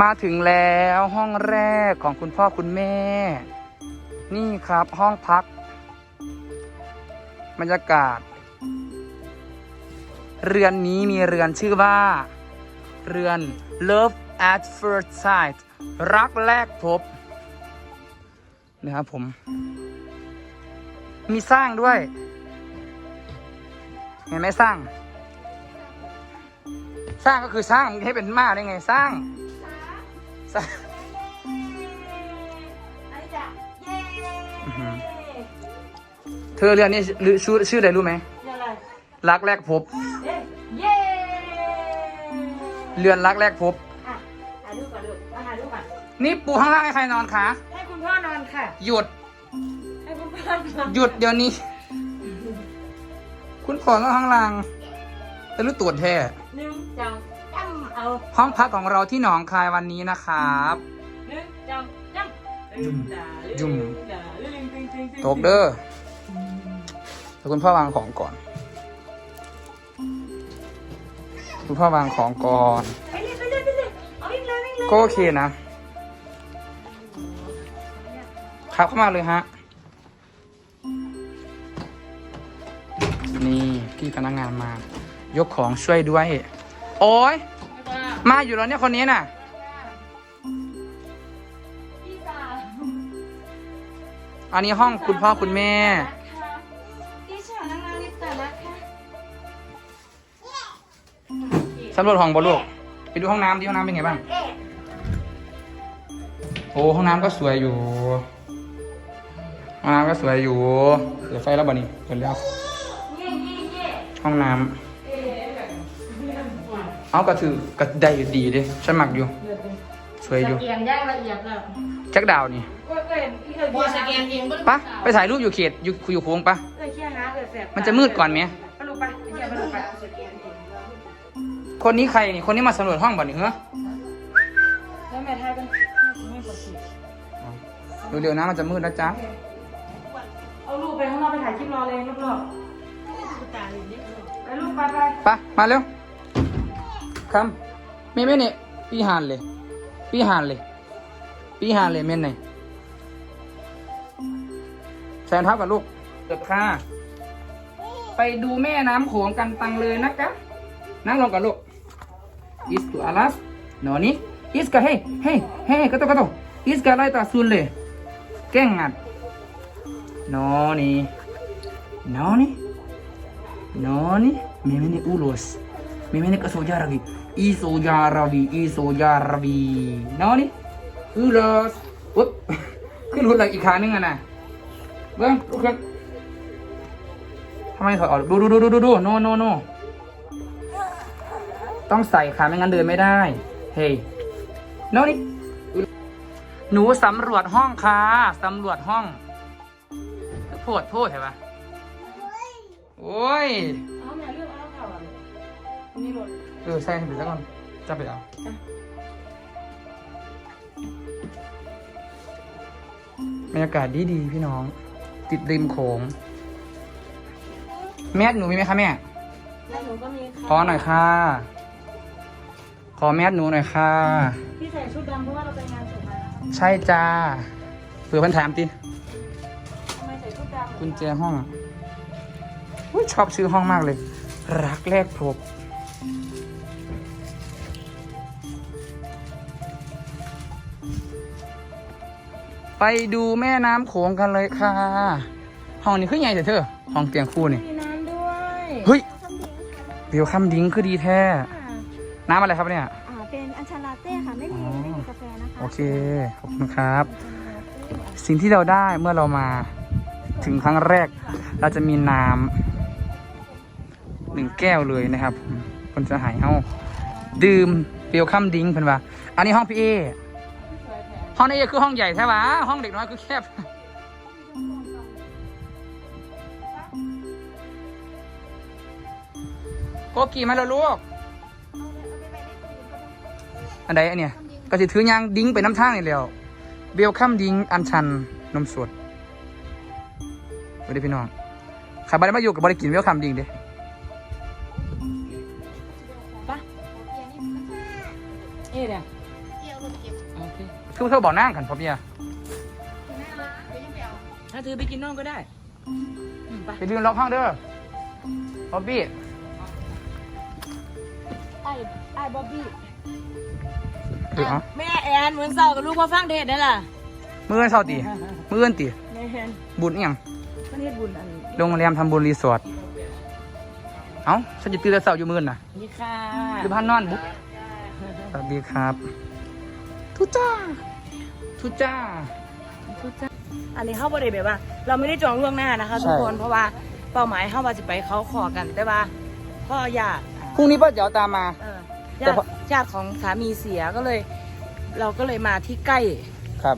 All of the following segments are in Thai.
มาถึงแล้วห้องแรกของคุณพ่อคุณแม่ นี่ครับห้องพัก บรรยากาศ เรือนนี้มีเรือนชื่อว่า เรือน Love at First Sight รักแรกพบนะครับผม มีสร้างด้วย เห็นไหมสร้าง สร้างก็คือสร้างให้เป็นมาได้ไงสร้าง สร้างไอ้จ้ะเย้อื้อหือ เธอเรือนนี้ชื่อชื่อชื่ออะไรรู้ไหมยังไงรักแรกพบ เย้เย้เรือนรักแรกพบ อะถ่ายรูปก่อนลูกมาถ่ายรูปก่อนนี่ปูข้างล่างให้ใครนอนคะให้คุณพ่อนอนค่ะ หยุด ให้คุณพ่อนอนหยุดเดี๋ยวนี้ คุณขอนอนข้างล่างแต่รู้ตรวจแท้หนึ่งจังจ้ำ เอาห้องพักของเราที่หนองคายวันนี้นะครับหนึ่งจังจ้ำยุ่มด่ายุ่มด่าลึงตึงตึงตึงตกเด้อเดี๋ยวคุณพ่อวางของก่อน คุณพ่อวางของก่อน ไปเลยไปเลยไปเลยเอาวิ่งเลยวิ่งเลยก็โอเคนะ ครับเข้ามาเลยฮะ นี่พี่พนักงานมา ยกของช่วยด้วย โอ้ยไม่ว่ามาอยู่แล้วเนี่ยคนนี้น่ะ พี่สาวอันนี้ห้องคุณพ่อคุณแม่ พี่สาวนั่งนั่งนิดแต่ละค่ะสำรวจห้องบอลูกไปดูห้องน้ำที่ห้องน้ำเป็นไงบ้างเอ๊ะโอ้ห้องน้ำก็สวยอยู่ห้องน้ำก็สวยอยู่เปิดไฟแล้วบ่นี่เปิดแล้ว เย่เย่เย่ห้องน้เอ๊ะแบบำ เอาก็ถือกระได้ดีเดิฉันหมักอยู่สวยอยู่ สแกนย่างละเอียดแล้วแจ็คดาวนี่ก็เอ้ยพี่เคยสแกนเองบ่ปะไปถ่ายรูปอยู่เขตอยู่อยู่โค้งปะเอ้ยเชี่ยนะเอ้ยแสบมันจะมืดก่อนไหมไปลูกไปเชี่ยไปลูกไปสแกนเองคนนี้ใครนี่คนนี้มาสำรวจห้องบ่นี่เหรอแล้วแม่ทายกันไม่ปกติดูเร็วๆนะมันจะมืดนะจ๊ะเอาลูกไปข้างนอกไปถ่ายคลิปรอเลยรอบๆไปลูกไปไป ไปะมาเร็ว काम मी मेने पी हानले पी हानले पी हानले मेने แซนเทัากับลูกเกือบค่ะ ไปดูแม่น้ำโขงกันตังเลยนะคะ นั่งลงกับลูกอิสตุอาลัสนอนี้อิสกะเฮ้เฮ้เฮ้กระตุกกระตุกอิสกะไล่ตาซุนเลยแก้งอัดนอนี่นอนี่นอนี่เม่เม่เนี่ยอูโรส ni ulos meme ni kasoja ravi isoja ravi isoja ravi no ni ulos อุ๊บขึ้นหุ่นเลยอีกขานึงอะนะเบิ้งลุกขึ้นทำไมถอดออกดูดูดูดูดูดูโนโนโนต้องใส่ค่ะไม่งั้นเดินไม่ได้ เฮ้ยโน่นนี่หนูสำรวจห้องค่ะสำรวจห้องโพดโพดเห็นปะโอ้ย นี่หมดเออใส่ให้ไปซะก่อนจะไปเอาบรรยากาศดีดีๆพี่น้อง ติดริมโขงแม่หนูมีไหมคะแม่แล้วหนูก็มีขอหน่อยค่ะ ขอแมสหนูหน่อยค่ะ พี่ใส่ชุดดำเพราะว่าเราไปงานศพมานะครับใช่จ้าเผื่อพันถามติทำไมใส่ชุดดำกุญแจห้องอุ๊ยชอบชื่อห้องมากเลย รักแรกพบ ไปดูแม่น้ำโขงกันเลยค่ะ ห้องนี้คือไงเถอะเธอห้องเตียงคู่นี่ มีน้ำด้วยเฮ้ยเดี๋ยวคำดิ้งคือดีแท้น้ำอะไรครับเนี่ย อ่าเป็นอัญชันลาเต้ค่ะไม่มีไม่มีกาแฟนะคะโอเค ขอบคุณครับ สิ่งที่เราได้เมื่อเรามาถึงครั้งแรก เราจะมีน้ำหนึ่งแก้วเลยนะครับผมคนจะหายเฮาดื่มเวลคัมดิ้งเพิ่นว่า อันนี้ห้องพี่เอ ห้องนี้คือห้องใหญ่ใช่ปะห้องเด็กน้อยคือแคบโกกี่มาแล้วลูกอันใดอันเนี้ยก็สิถือยางดิ้งไปน้ำท่างนี่แล้วเบลคัมดิ้งอันชันนมสดสวัสดีพี่น้องใครบ่ได้มาอยู่กับบริกินเวลคัมดิ้งเด้ อเคคือเธอบอกนั่งกันพ่อเมียถ้าเธอไปกินน่องก็ได้อืมไปไปลืมล็อกห้องเด้อพ่อบี้ไอ้ไอ้บ๊อบบี้เออเอาแม่แอนเหมือนเศร้ากับลูกพ่อฟังเทศได้ล่ะมือเศร้าตีมือเอินตีแม่แอนบุญอหย่างมันเฮ็ดบุญอันโรงแรมทำบุญรีสอร์ทเอ้าฉันจะตื่นแต่เช้าอยู่มื่นน่ะนี่ค่ะอยู่บ้านนอนบุ๊สวัสดีครับทุจ้า ทุจ้า อันนี้เข้าประเด็นแบบว่า เราไม่ได้จองล่วงหน้านะคะใช่ทุกคน เพราะว่าเป้าหมายเข้าว่าจะไปเขาขอกันแต่ว่าพ่อญาติพรุ่งนี้ป้าเดี๋ยวตามมาเออแต่ญาติพอญาติของสามีเสียก็เลย เราก็เลยมาที่ใกล้ ครับ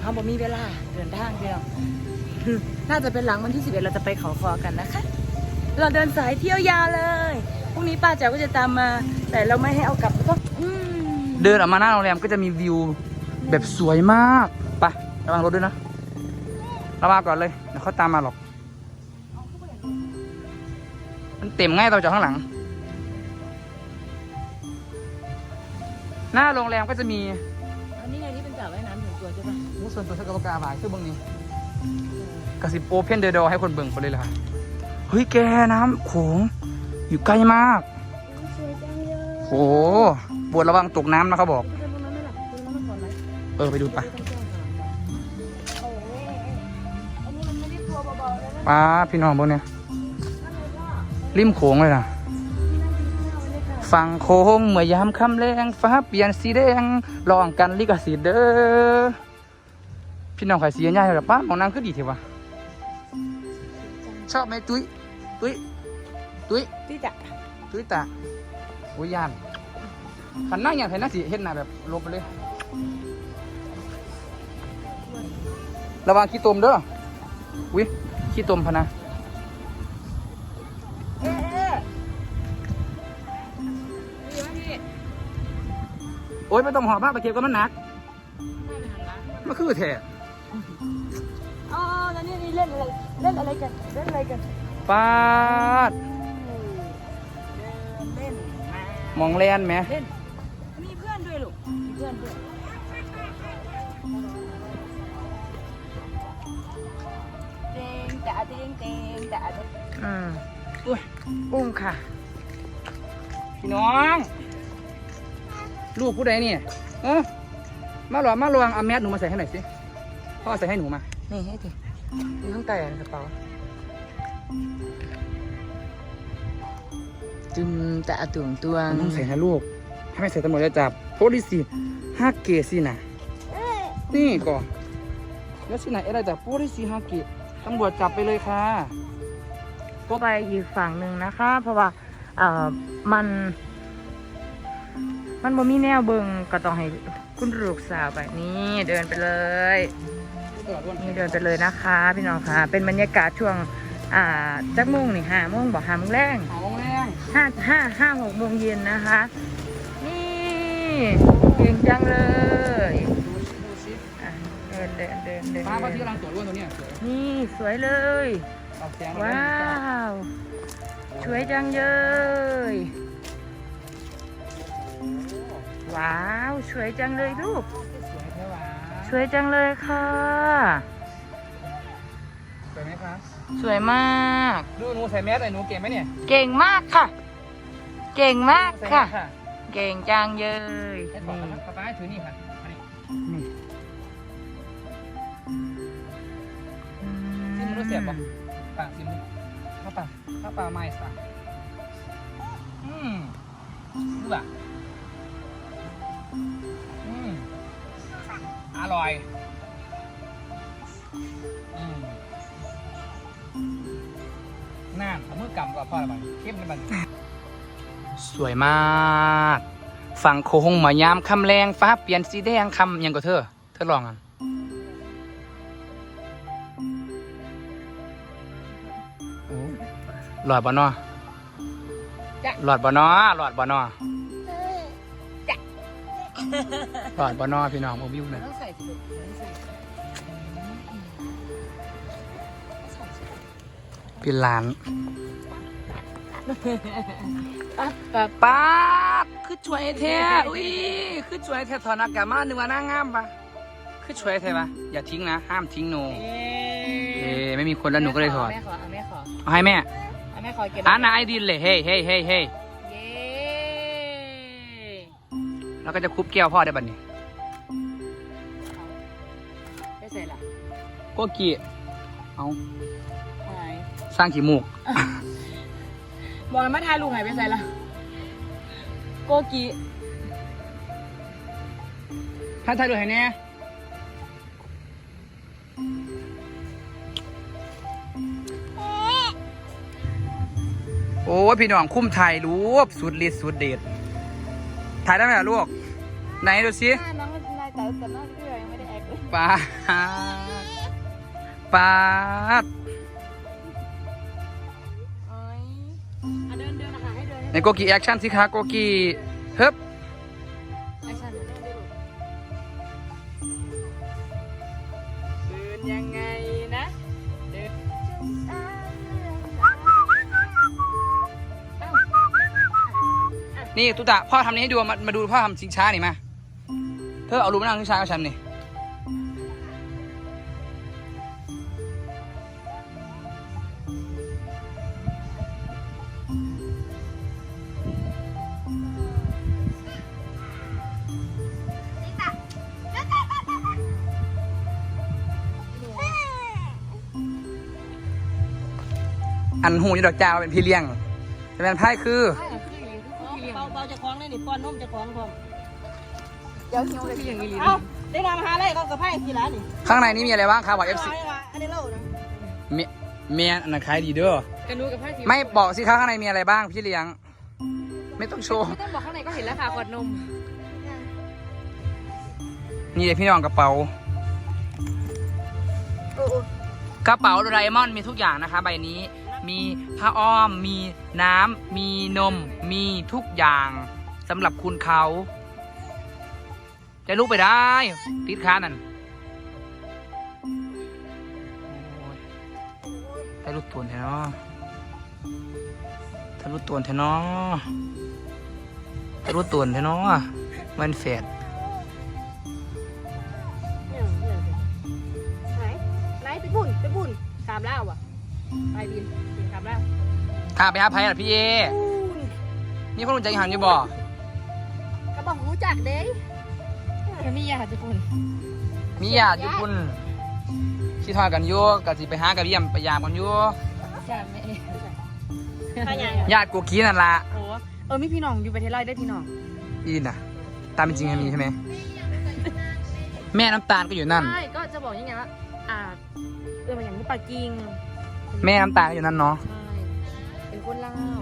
เขาบอกมีเวลาเดินทางพี่น้องอืมน่าจะเป็นหลังวันที่11เราจะไปเขาคอกันนะคะ เราเดินสายเที่ยวยาวเลยพรุ่งนี้ป้าแจ๋วก็จะตามมา แต่เราไม่ให้เอากลับก็อืมเดินออกมาหน้าโรงแรมก็จะมีวิว แบบสวยมาก ไประวังรถด้วยนะระวังก่อนเลย เดี๋ยวเขาตามมาหรอก มันเต็มง่ายต่อจากข้างหลัง หน้าโรงแรมก็จะมีอันนี้ไงที่เป็นสระว่ายน้ำถึงตัวใช่ปะผู้ส่วนตัวสกปรกาบายคือเบื้องนี้กระสิบโอเพนเดอร์ดให้คนเบิ่งไปเลยล่ะเฮ้ยแกน้ำโขงอยู่ใกล้มากสวยจังเลยโหบวชระวังตกน้ำนะเขาบอก เออไปดูปะโอ้ยอันนี้มันไม่ได้ตัวเบาๆเลยนะป้าพี่น้องพวกเนี้ยริมโขงเลยนะฝั่งโค้งเมื่อยามค่ำแรงฟ้าเปลี่ยนสีแดงลองกันลิกสิทธิ์เด้อพี่น้องขายสีใหญ่เลยป้ามองนางคือดีเถอะวะชอบไหมตุ้ยตุ้ยตุ้ยที่จะตุ้ยตาโอ้ยยานขันนั่งอย่างไทยน่าสิเห็นหน้าแบบลบไปเลย ระวังขี้ตมเด้อวิขี้ตมพะนะเอ๊ะเอ๊ะดีไหมพี่โอ้ยไม่ต้องหอบมากไปเก็บก็มันหนักไม่ไปหันหลังมันคือแท้อ๋อแล้วนี่นี่เล่นอะไร เล่นอะไรกัน เล่นอะไรกันปาด เล่น มองแลนไหมเล่น เออปุ้มค่ะ พี่น้อง ลูกผู้ใดเนี่ยเออมาหรอมาลองเอาแมสหนูมาใส่ให้หน่อยสิ พ่อใส่ให้หนูมา นี่ให้ดิอยู่ข้างใต้กระเป๋าจุ่มแต่ตุ่งตวงต้องใส่ให้ลูก ถ้าไม่ใส่ตำรวจจะจับ โพลิสีห้าเกสินะนี่ก่อนแล้วสิไหนอะไรจากโพลิสีห้าเก ตำรวจจับไปเลยค่ะไปอีกฝั่งหนึ่งนะคะ เพราะว่าเอ่อมัน มันบ่มีแนวเบิงก็ต้องให้คุณลูกสาวไปนี่เดินไปเลย นี่เดินไปเลยนะคะ พี่น้องค่ะ เป็นบรรยากาศช่วง อ่าจักโมงนี่ห้าโมงบอกห้าโมงแรงหาโมงแรงห้าห้าห้าหกโมงเย็นนะคะ นี่เก่งจังเลยดูสิอะ เดินเดินเดินเดินฟ้าว่าที่กำลังตรวจร่วนตัวเนี้ยสวยนี่สวยเลยเอาแสงว้าวสวยจังเลยว้าวสวยจังเลยลูกสวยแท้หวาสวยจังเลยค่ะสวยไหมคะสวยมากดูหนูใส่แมสหน่อยหนูเก่งไหมเนี่ยเก่งมากค่ะ เก่งมากใส่แมค่ะสค่ะ เก่งจังเลยให้ถอดนี่นะครับป๊าป๊าให้ถือนี่ค่ะอัน นี้นี่ซิมรู้เสียบปะปากซิมข้าวปลาข้าวปลาไม้สักอืมรู้ป่ะอืมอร่อยอืมน่านเอามือกำกับพ่อละบันเข้มละบันสวยมาก ฝั่งโค้งมายามคำแรงฟ้าเปลี่ยนสีแดงคำยังก็เธอ เธอลองอะ หลอดบ่นอหลอดบ่นอหลอดบ่นอหลอดบ่นอพี่น้องโมบิวเนี่ยต้องใส่สิลูกใส่เป็นร้านปั๊บปั๊บป้าดคือคือช่วยแท้อุ้ยคือช่วยแท้ถอนอากาศมานึกว่าหน้างามปะคือช่วยแท้ปะอย่าทิ้งนะ ห้ามทิ้งหนู เอ๊ไม่มีคนแล้วหนูก็เลยถอด แม่ขอเอาแม่ขอเอา ให้แม่เอาแม่ขอเก็บอ่านนาไอดินเลยเฮ้เฮ้เฮ้เฮ้เย้แล้วก็จะคุบแก้วพ่อได้บัดนี้ไปใส่ละโกกี้เอาหายสร้างขี้มูกบอกให้มาถ่ายรูปหายไปใส่ละโกกิถ้าถ่ายรูปให้แน่โอ้ยพี่น้องคุ้มถ่ายรูปสุดฤทธิ์สุดเดชถ่ายได้ไหมล่ะลูก ไหนดูสิหน้าน้องนายแต่แต่หน้าพี่ยังไม่ได้แอคเลยปาดปาดเอ้ยอะเดินเดินนะคะให้เดินให้ในโกกีแอคชั่นสิคะโกกีเฮ้บแอคชั่นเดินเดินยังไง นี่ตุ๊ตะพ่อทำนี้ให้ดูมามาดูพ่อทำชิงช้าหนิมาเธอเอารูปมานั่งชิงช้ากับฉันนี่อันหูนี่ดอกจาวเป็นพี่เลี้ยงแต่เป็นไพ่คือ เบาเบาจะคล้องได้นี่ป้อนนมจะคล้องพร้อมเดี๋ยวหิวเลยพี่อย่างนี้เอ้าได้นำหาอะไรเขากับไพ่ทีละนี่ข้างในนี่มีอะไรบ้างครับบอกเอฟซีอันนี้เล่านะเมียเมียอันนั้นขายดีเด้อกันนูกับไพ่ทีไม่บอกสิครับข้างในมีอะไรบ้างพี่เลี้ยง ไม่ต้องโชว์ไม่ต้องบอกข้างในก็เห็นแล้วค่ะขวดนม นี่เลยพี่น้องกระเป๋าโอ้โอ้กระเป๋าโดราเอมอนมีทุกอย่างนะคะ ใบนี้ มีผ้าอ้อม มีน้ำ มีนม มีทุกอย่างสำหรับคุณเขาจะลุกไปได้ ติดค้านั่นโอ้ยได้รุดตัวแท้เนาะถ้ารุดตัวแท้เนาะถ้ารุดตัวแทนาะมันแฝดไหนไหนไปบุ่นไปบุ่นตามล่าว่ะ ไปบินบินตามล่าถ้าไปหาไพ่ล่ะพี่เอบุ่นมีคนรู้จักอีหันอยู่บ่ก็บอกรู้จักเด้มันมียาจะปุ่นมีญาติอยู่คุณคิดทอดกันอยู่กะสิไปหากับเยี่ยมไปยามกันอยู่ใช่ไหมใครยังญาติกูกี้นั่นละโอ้เออมีพี่น้องอยู่ประเทศไรได้พี่น้องอีน่ะ ตามเป็นจริงมีใช่ไหมแม่น้ำตาลก็อยู่นั่นใช่ก็จะบอกยังไงว่าอ่าเออมันอย่างนี้ปากิง แม่น้ำตาลก็อยู่นั่นเนาะ ใช่เป็นคนเล่าว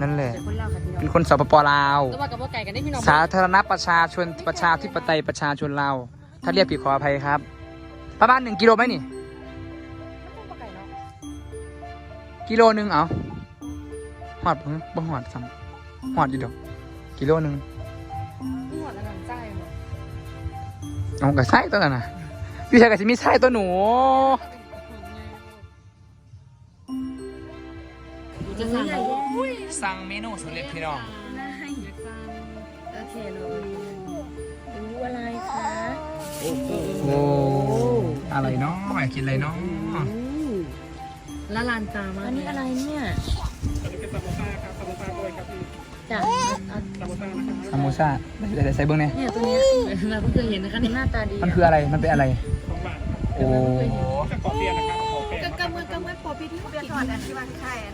นั่นแหละ เป็นคนเล่าวค่ะพี่น้องเป็นคนสปปลาวแล้วว่ากับว่าไก่กันได้พี่น้องสาธารณประชาชนประชาธิปไตยประชาชนลาว ถ้าเรียกผิดขออภัยครับ ประมาณหนึ่งกิโลไหมนี่ว่าไก่เนาะกิโลหนึ่งเอาหอดเพิ่งบ่หอดซ้ำหอดอยู่เดอกกิโลหนึ่งนี่หัวละหนังใจเนาะเอากระไส้ตัวนั้นนะพี่ชายกับสิมีไส้ตัวหนู จะสั่งอะไรสั่งเมนูสำเร็จพี่น้องโอเคเลยรู้อะไรคะโอ้อะไรเนาะอยากกินอะไรเนาะละลานตามากอันนี้อะไรเนี่ยจ้ะเอาซามโมซ่าเดี๋ยวใส่เบิ้งเนี่ยเนี่ยตัวเนี้ยเราเพิ่งเคยเห็นนะคะเนี่ยหน้าตาดีมันคืออะไรมันเป็นอะไรโอ้กำกำมือกำมือปอพี่ที่เปลี่ยนถอดอันที่ว่าใช่นะ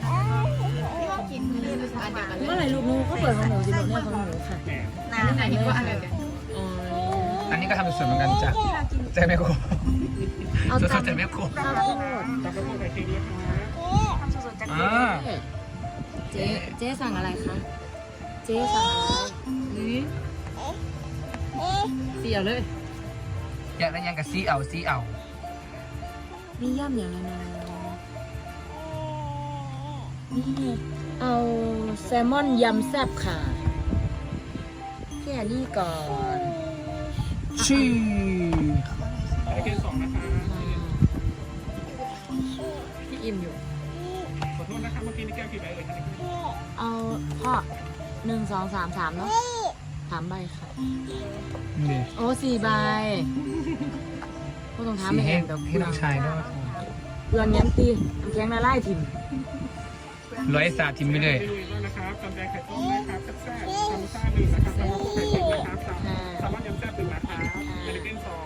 ที่ว่ากินนี่เป็นอันเดียวกันเมื่อไหร่ลูกหนูก็เปิดของหนูสิลูกเนี่ยของหนูค่ะนะไหนที่ว่าอะไรกันอ๋ออันนี้ก็ทำสดๆเหมือนกันจ้ะใจแม่โคเอาสตาดมๆใจแม่โคข้าวโพดอ่าเจ๊เจ๊สั่งอะไรคะเจ๊สั่งอะไรนี่เสียวเลยอยากได้ยังกับซีเอาซีเอานี่ย่ำอย่างไรนะ นี่เอาแซลมอนยำแซ่บค่ะ แค่นี้ก่อนชีพี่อิ่มอยู่ ขอโทษนะครับเมื่อกี้นี่แก้วกี่ใบเอ่ยครับเอาพ่อหนึ่งสองสามสามเนาะสามใบค่ะ โอ้สี่ใบก็ต้องถาไม่ให้เองดอกให้น้องชายด้วยเรือนยันตีแข็งละลายถิ่ม ร้อยสาทิมไปเลยนะครับกำแดงไข่ต้มนะครับแซ่บๆทำซ่าหนึ่งนะครับแล้วก็ไข่ต้มนะครับสามสามารถยำแซ่บหนึ่งนะครับเบลกินสอง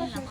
นะครับ